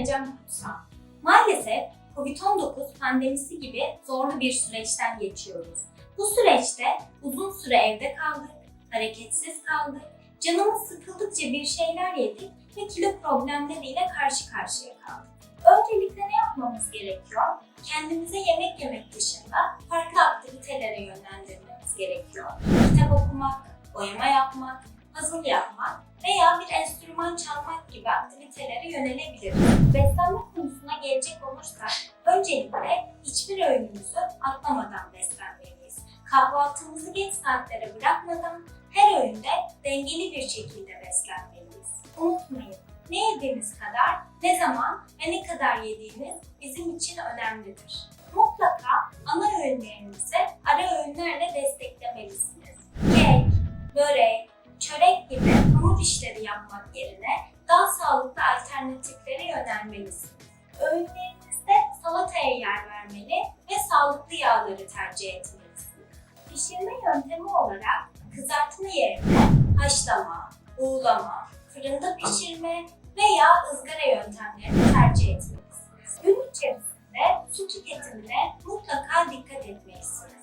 Ecem Kutsal. Maalesef Covid-19 pandemisi gibi zorlu bir süreçten geçiyoruz. Bu süreçte uzun süre evde kaldık, hareketsiz kaldık, canımız sıkıldıkça bir şeyler yedik ve kilo problemleriyle karşı karşıya kaldık. Öncelikle ne yapmamız gerekiyor? Kendimize yemek yemek dışında farklı aktivitelere yönlendirmemiz gerekiyor. Kitap okumak, boyama yapmak, puzzle yapmak veya bir enstrüman çalmak gibi aktivitelere yönelebiliriz. Beslenme konusuna gelecek olursak öncelikle hiçbir öğünümüzü atlamadan beslenmeliyiz. Kahvaltımızı geç saatlere bırakmadan her öğünde dengeli bir şekilde beslenmeliyiz. Unutmayın, ne yediğiniz kadar, ne zaman ve ne kadar yediğiniz bizim için önemlidir. Mutlaka ana öğünlerinizi ara öğünlerle desteklemelisiniz. İşleri yapmak yerine daha sağlıklı alternatiflere yönelmelisiniz. Öğünlerinizde salataya yer vermeli ve sağlıklı yağları tercih etmelisiniz. Pişirme yöntemi olarak kızartma yerine haşlama, buğulama, fırında pişirme veya ızgara yöntemlerini tercih etmelisiniz. Gün içerisinde su tüketimine mutlaka dikkat etmelisiniz.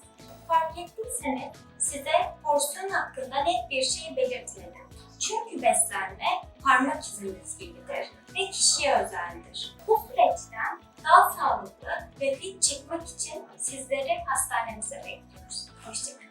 Fark ettiyseniz size porsiyon hakkında net bir şey belirtmedim. Çünkü beslenme parmak izimiz gibidir ve kişiye özeldir. Bu süreçten daha sağlıklı ve fit çıkmak için sizleri hastanemize bekliyoruz. Hoşçakalın.